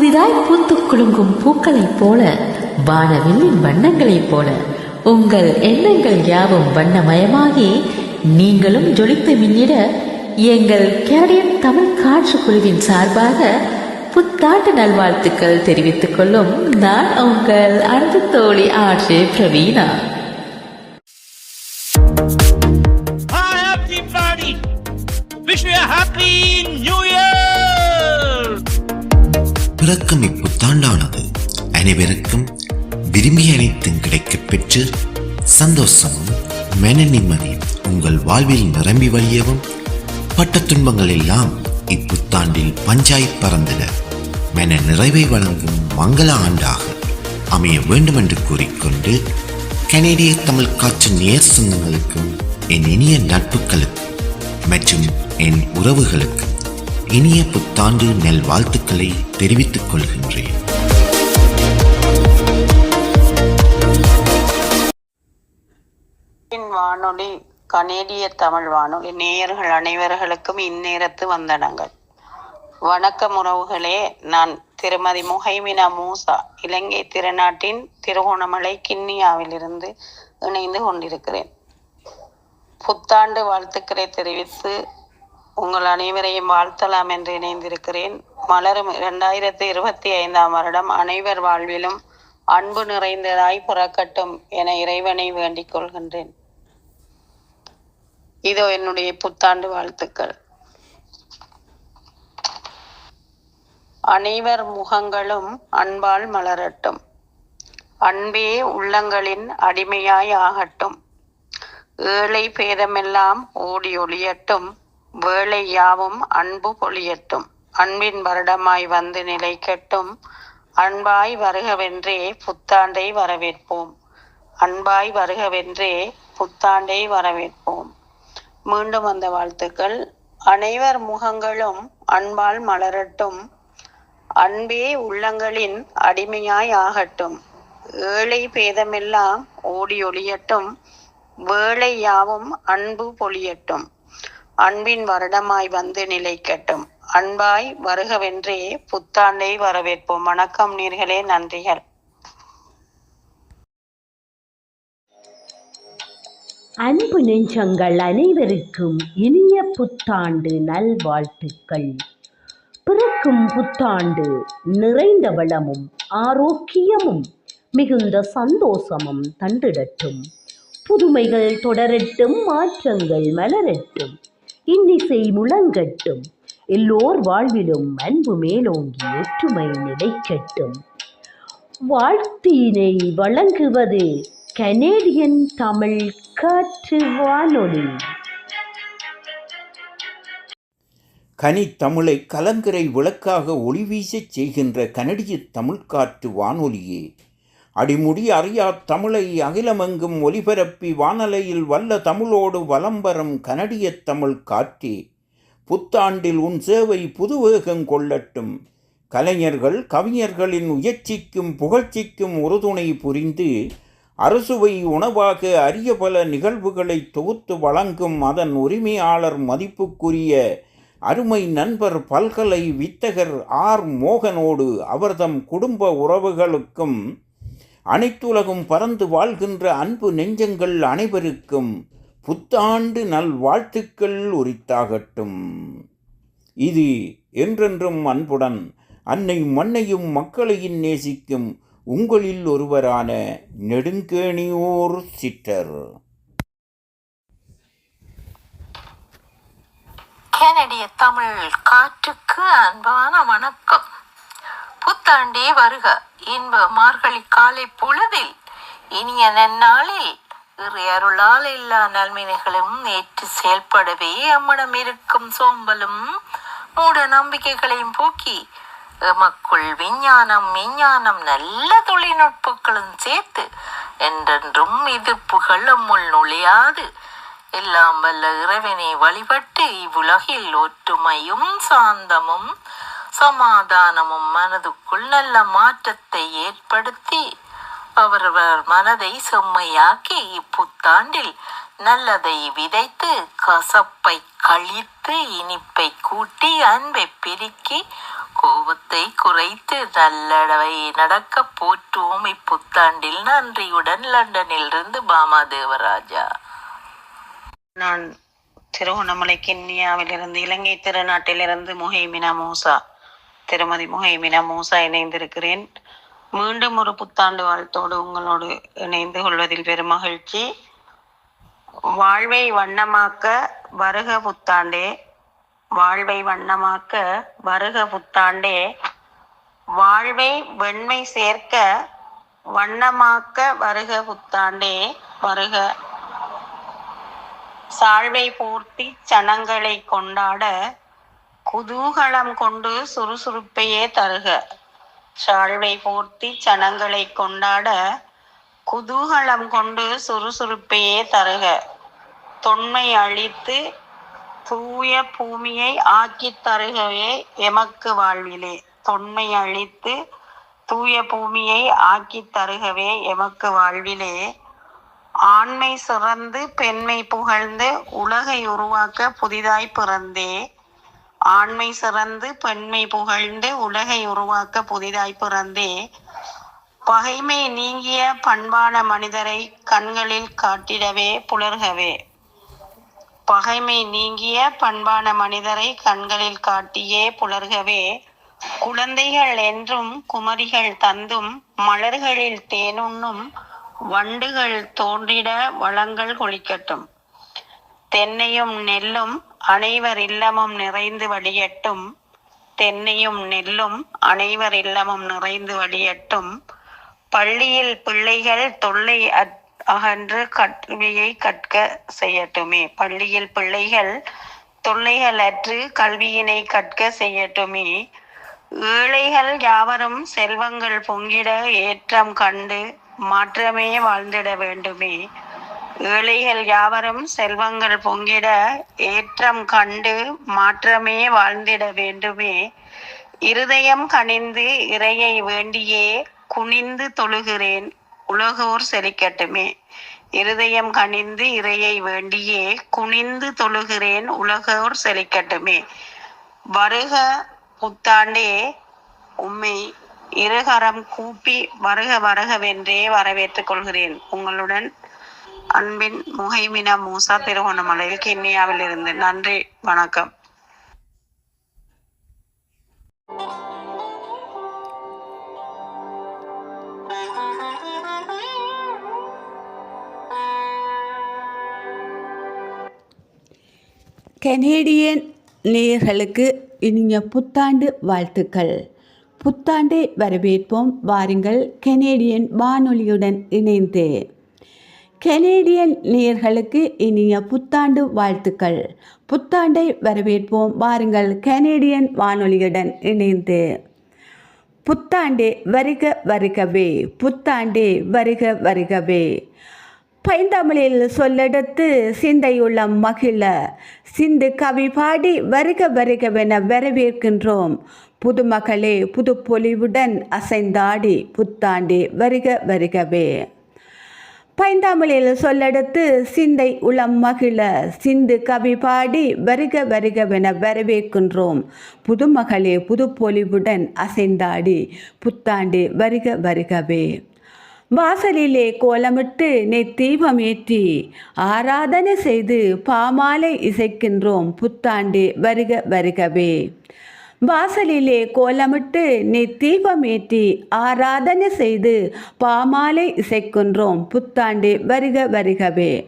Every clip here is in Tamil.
புதிதாய் பூத்து குலுங்கும் பூக்களைப் போல வானவில்லின் வண்ணங்களைப் போல உங்கள் எண்ணங்கள் யாவும் வண்ணமயமாகி நீங்களும் ஜொலித்து மின்னிட எங்கள் கேரியன் தமிழ் காற்று குழுவின் சார்பாக புத்தாண்டு நல்வாழ்த்துக்கள் தெரிவித்துக் கொள்ளும் நான் உங்கள் அன்பு தோழி RJ Praveena Wish you a happy new year! பிறக்கும் இப்புத்தாண்டானது அனைவருக்கும் விரும்பிய அனைத்தும் கிடைக்கப் பெற்று சந்தோஷமும் மன நிம்மதியும் உங்கள் வாழ்வில் நிரம்பி வழியவும். பட்ட துன்பங்கள் எல்லாம் இப்புத்தாண்டில் பஞ்சாயத் பறந்தன. மன நிறைவை வழங்கும் மங்கள ஆண்டாக அமைய வேண்டும் என்று கூறிக்கொண்டு கனேடிய தமிழ் காட்சி நேர் சொந்தங்களுக்கும் என் இனிய நட்புகளுக்கும் மற்றும் என் உறவுகளுக்கு இனிய புத்தாண்டு நல் வாழ்த்துக்களை தெரிவித்துக் கொள்கின்றேன். வானொலி கனேடிய தமிழ் வானொலி நேயர்கள் அனைவர்களுக்கும் இந்நேரத்து வந்தனங்கள். வணக்கம் உறவுகளே நான் திருமதி முஹைமினா மூசா இலங்கை திருநாட்டின் திருகோணமலை கிண்ணியாவிலிருந்து இணைந்து கொண்டிருக்கிறேன். புத்தாண்டு வாழ்த்துக்களை தெரிவித்து உங்கள் அனைவரையும் வாழ்த்தலாம் என்று இணைந்திருக்கிறேன். மலரும் இரண்டாயிரத்தி இருபத்தி ஐந்தாம் வருடம் அனைவர் வாழ்விலும் அன்பு நிறைந்ததாய் புறக்கட்டும் என இறைவனை வேண்டிக் கொள்கின்றேன். இதோ என்னுடைய புத்தாண்டு வாழ்த்துக்கள். அனைவர் முகங்களும் அன்பால் மலரட்டும். அன்பே உள்ளங்களின் அடிமையாய் ஆகட்டும். ஏழை பேதமெல்லாம் ஓடி ஒளியட்டும். வேளை யாவும் அன்பு பொழியட்டும். அன்பின் வருடமாய் வந்து நிலைக்கட்டும் அன்பாய் வருகவென்றே புத்தாண்டை வரவேற்போம். அன்பாய் வருகவென்றே புத்தாண்டை வரவேற்போம். மீண்டும் அந்த வாழ்த்துக்கள். அனைவர் முகங்களும் அன்பால் மலரட்டும். அன்பே உள்ளங்களின் அடிமையாய் ஆகட்டும். ஏழை பேதமெல்லாம் ஓடி ஒளியட்டும். வேளை யாவும் அன்பு பொழியட்டும். அன்பின் வருடமாய் வந்து நிலைக்கட்டும். அன்பாய் வருகவென்றே புத்தாண்டை வரவேற்போம். வணக்கம் நீர்களே நன்றிகள். அன்பு நெஞ்சங்கள் அனைவருக்கும் இனிய புத்தாண்டு நல்வாழ்த்துக்கள். பிறக்கும் புத்தாண்டு நிறைந்த வளமும் ஆரோக்கியமும் மிகுந்த சந்தோஷமும் தந்திடட்டும். புதுமைகள் தொடரட்டும் மாற்றங்கள் மலரட்டும். இன்னிசை முழங்கட்டும். எல்லோர் வாழ்விலும் அன்பு மேலோங்கி ஒற்றுமை நிலைக்கட்டும். வாழ்த்தினை வழங்குவது கனேடியன் தமிழ் காற்று வானொலி. கனித்தமிழை கலங்கரை விளக்காக ஒளிவீசச் செய்கின்ற கனடிய தமிழ்காற்று வானொலியே. அடிமுடி அறியா தமிழை அகிலமெங்கும் ஒலிபரப்பி வானலையில் வல்ல தமிழோடு வலம்பரம் கனடியத் தமிழ் காற்றி புத்தாண்டில் உன் சேவை புதுவேகம் கொள்ளட்டும். கலைஞர்கள் கவிஞர்களின் உயர்ச்சிக்கும் புகழ்ச்சிக்கும் உறுதுணை புரிந்து அரசுவை உணவாக அரிய பல நிகழ்வுகளை தொகுத்து வழங்கும் அதன் உரிமையாளர் மதிப்புக்குரிய அருமை நண்பர் பல்கலை வித்தகர் ஆர் மோகனோடு அவர்தம் குடும்ப உறவுகளுக்கும் அனைத்துலகும் பறந்து வாழ்கின்ற அன்பு நெஞ்சங்கள் அனைவருக்கும் புத்தாண்டு நல் வாழ்த்துக்கள் உரித்தாகட்டும். இது என்றென்றும் அன்புடன் அன்னை மண்ணையும் மக்களையும் நேசிக்கும் உங்களில் ஒருவரான நெடுங்கேணியோர் சிட்டர் கனடிய தமிழ் காற்றுக்கு அன்பான வணக்கம். புத்தாண்டே வருக. இன்ப மார்கழி காலை பொழுதில் இனிய நன்னாளில் இறை அருளால் எல்லா நல்வினைகளும் ஏற்று செயல்படவே எம்மிடம் இருக்கும் சோம்பலும் மூட நம்பிக்கைகளையும் போக்கி எமக்குள் விஞ்ஞானம் விஞ்ஞானம் நல்ல தொழில்நுட்பங்களும் சேர்த்து என்றென்றும் எதிர்ப்புகள் நம்முள் நுழையாது. எல்லாம் வல்ல இறைவனை வழிபட்டு இவ்வுலகில் ஒற்றுமையும் சாந்தமும் சமாதானமும் மனதுக்குள் நல்ல மாற்றத்தை ஏற்படுத்தி அவரவர் மனதை செம்மையாக்கி இப்புத்தாண்டில் நல்லதை விதைத்து கசப்பை கழித்து இனிப்பை கூட்டி அன்பை பெருக்கி கோபத்தை குறைத்து நல்லடவை நடக்க போற்றுவோம். இப்புத்தாண்டில் நன்றியுடன் லண்டனிலிருந்து பாமா தேவராஜா. நான் திருவண்ணாமலை கிண்ணியாவிலிருந்து இலங்கை திருநாட்டிலிருந்து முஹைமினா மூசா. திருமதி முஹைமினா மூசா இணைந்திருக்கிறேன். மீண்டும் ஒரு புத்தாண்டு வாழ்த்தோடு உங்களோடு இணைந்து கொள்வதில் பெரும் மகிழ்ச்சி. வாழ்வை வண்ணமாக்க வருக புத்தாண்டே. வாழ்வை வண்ணமாக்க வருக புத்தாண்டே. வாழ்வை வெண்மை சேர்க்க வண்ணமாக்க வருக புத்தாண்டே. வருக. சாழ்வை போர்த்தி சனங்களை கொண்டாட குதூகலம் கொண்டு சுறுசுறுப்பையே தருக. சாழ்வை போர்த்தி சனங்களை கொண்டாட குதூகலம் கொண்டு சுறுசுறுப்பையே தருக. தொன்மை அழித்து தூய பூமியை ஆக்கித் தருகவே எமக்கு வாழ்விலே. தொன்மை அழித்து தூய பூமியை ஆக்கி தருகவே எமக்கு வாழ்விலே. ஆண்மை சிறந்து பெண்மை புகழ்ந்து உலகை உருவாக்க புதிதாய் பிறந்தே. ஆண்மை சிறந்து பெண்மை புகழ்ந்து உலகை உருவாக்க புதிதாய் பிறந்தே. பகைமை நீங்கிய பண்பான மனிதரை கண்களில் காட்டிடவே புலர்கவே. பகைமை நீங்கிய பண்பான மனிதரை கண்களில் காட்டியே புலர்கவே. குழந்தைகள் என்றும் குமரிகள் தந்தும் மலர்களில் தேனுண்ணும் வண்டுகள் தோன்றிட வளங்கள் கொளிக்கட்டும். தென்னையும் நெல்லும் அனைவர் இல்லமும் நிறைந்து வடியட்டும் தென்னையும் நெல்லும் அனைவர் இல்லமும் நிறைந்து வடியட்டும். பள்ளியில் பிள்ளைகள் தொல்லை அகன்று கல்வியை கற்க செய்யட்டுமே. பள்ளியில் பிள்ளைகள் தொல்லைகள் அற்று கல்வியினை கற்க செய்யட்டுமே. ஏழைகள் யாவரும் செல்வங்கள் பொங்கிட ஏற்றம் கண்டு மாற்றமே வாழ்ந்திட வேண்டுமே. ஏழைகள் யாவரும் செல்வங்கள் பொங்கிட ஏற்றம் கண்டு மாற்றமே வாழ்ந்திட வேண்டுமே. இருதயம் கனிந்து இறையை வேண்டியே குனிந்து தொழுகிறேன். உலகோர் செழிக்கட்டுமே. இருதயம் கனிந்து இறையை வேண்டியே குனிந்து தொழுகிறேன். உலகோர் செழிக்கட்டுமே. வருக புத்தாண்டே உம்மை. இருகரம் கூப்பி வருக வருகவென்றே வரவேற்றுக் கொள்கிறேன். உங்களுடன் அன்பின் முகைமினா மூசா திருகோணமலையில் கென்னியாவில் இருந்து நன்றி வணக்கம். கனேடியன் நேயர்களுக்கு இனிய புத்தாண்டு வாழ்த்துக்கள். புத்தாண்டை வரவேற்போம். வாருங்கள் கனேடியன் வானொலியுடன் இணைந்து. கெனேடியன் நேயர்களுக்கு இனிய புத்தாண்டு வாழ்த்துக்கள். புத்தாண்டை வரவேற்போம். வாருங்கள் கெனேடியன் வானொலியுடன் இணைந்து. புத்தாண்டே வருக வருகவே புத்தாண்டே வருக வருகவே. பைந்தமிழில் சொல்லெடுத்து சிந்தையுள்ள மகிழ சிந்து கவி பாடி வருக வருகவென வரவேற்கின்றோம். புதுமகளே புது பொலிவுடன் அசைந்தாடி புத்தாண்டே வருக வருகவே. பைந்தாமலில் சொல்லெடுத்து சிந்தை உளம் மகிழ சிந்து கவி பாடி வருக வருகவென வரவேற்கின்றோம். புதுமகளே புதுப்பொலிவுடன் அசைந்தாடி புத்தாண்டு வருக வருகவே. வாசலிலே கோலமிட்டு நெத்தீபம் ஏற்றி ஆராதனை செய்து பாமாலை இசைக்கின்றோம். புத்தாண்டு வருக வருகவே. வாசலிலே கோலமிட்டு நெத்தீபமேற்றி ஆராதனை செய்து பாமாலை இசைக்கின்றோம். புத்தாண்டு வருக வருகவே.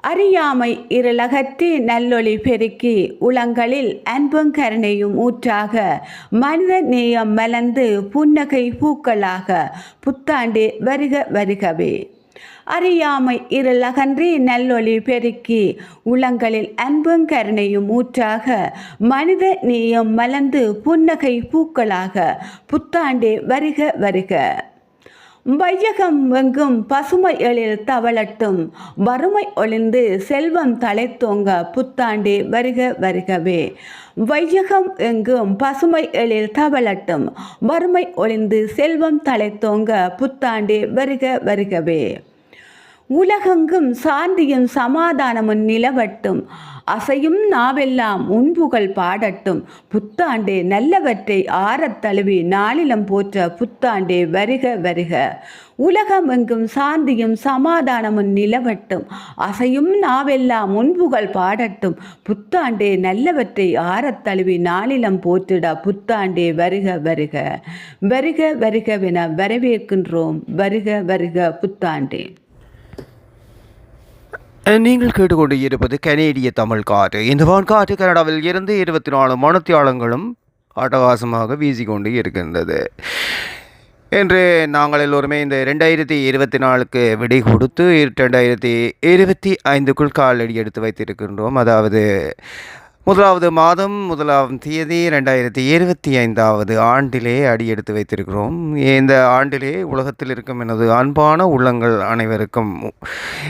அறியாமை இருளகற்றி நல்லொளி பெருக்கி உளங்களில் அன்பும் கருணையும் ஊற்றாக மனித நேயம் மலர்ந்து புன்னகை பூக்களாக. புத்தாண்டு வருக வருகவே. அறியாமை இருளகன்றி நல்லொளி பெருக்கி உளங்களில் அன்பும் கருணையும் ஊற்றாக மனித நேயம் மலர்ந்து புன்னகை பூக்களாக புத்தாண்டே வருக வருக. வையகம் எங்கும் பசுமை எழில் தவளட்டும் வறுமை ஒளிந்து செல்வம் தலைத்தோங்க புத்தாண்டு வருக வருகவே. வையகம் எங்கும் பசுமை எழில் தவளட்டும் வறுமை ஒளிந்து செல்வம் தலைத்தோங்க புத்தாண்டு வருக வருகவே. உலகெங்கும் சாந்தியும் சமாதானமும் நிலவட்டும். அசையும் நாவெல்லாம் உன்புகள் பாடட்டும். புத்தாண்டே நல்லவற்றை ஆறத் தழுவி நாளிலம் போற்ற புத்தாண்டே வருக வருக. உலகமெங்கும் சாந்தியும் சமாதானமும் நிலவட்டும். அசையும் நாவெல்லாம் முன்புகள் பாடட்டும். புத்தாண்டே நல்லவற்றை ஆறத் தழுவி நாளிலம் போற்றிட புத்தாண்டே வருக வருக. வருக வருகவென வரவேற்கின்றோம். வருக வருக புத்தாண்டே. நீங்கள் கேட்டுக்கொண்டு இருப்பது கனேடிய தமிழ் காற்று. இந்த வான்காற்று கனடாவில் இருந்து இருபத்தி நாலு மனத்தியாளங்களும் அட்டகாசமாக வீசிக்கொண்டு இருக்கின்றது. என்று நாங்கள் எல்லோருமே இந்த ரெண்டாயிரத்தி இருபத்தி நாலுக்கு விடை கொடுத்து ரெண்டாயிரத்தி இருபத்தி ஐந்துக்குள் காலடி எடுத்து வைத்திருக்கின்றோம். அதாவது முதலாவது மாதம் முதலாவது தேதி ரெண்டாயிரத்தி இருபத்தி ஐந்தாவது ஆண்டிலே அடி எடுத்து வைத்திருக்கிறோம். இந்த ஆண்டிலே உலகத்தில் இருக்கும் எனது அன்பான உள்ளங்கள் அனைவருக்கும்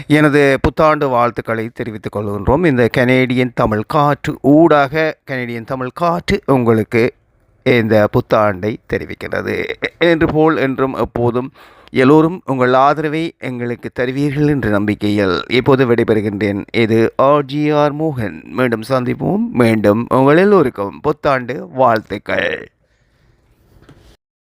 எனது புத்தாண்டு வாழ்த்துக்களை தெரிவித்துக் கொள்கின்றோம். இந்த கனேடியன் தமிழ் காற்று ஊடாக கனேடியன் தமிழ் காற்று உங்களுக்கு இந்த புத்தாண்டை தெரிவிக்கிறது. என்று போல் என்றும் எப்போதும் எல்லோரும் உங்கள் ஆதரவை எங்களுக்கு தருவீர்கள் என்ற நம்பிக்கையில் இப்போது விடைபெறுகின்றேன். இது ஆர்ஜிஆர் மோகன். மீண்டும் சந்திப்போம். மீண்டும் உங்கள் எல்லோருக்கும் புத்தாண்டு வாழ்த்துக்கள்.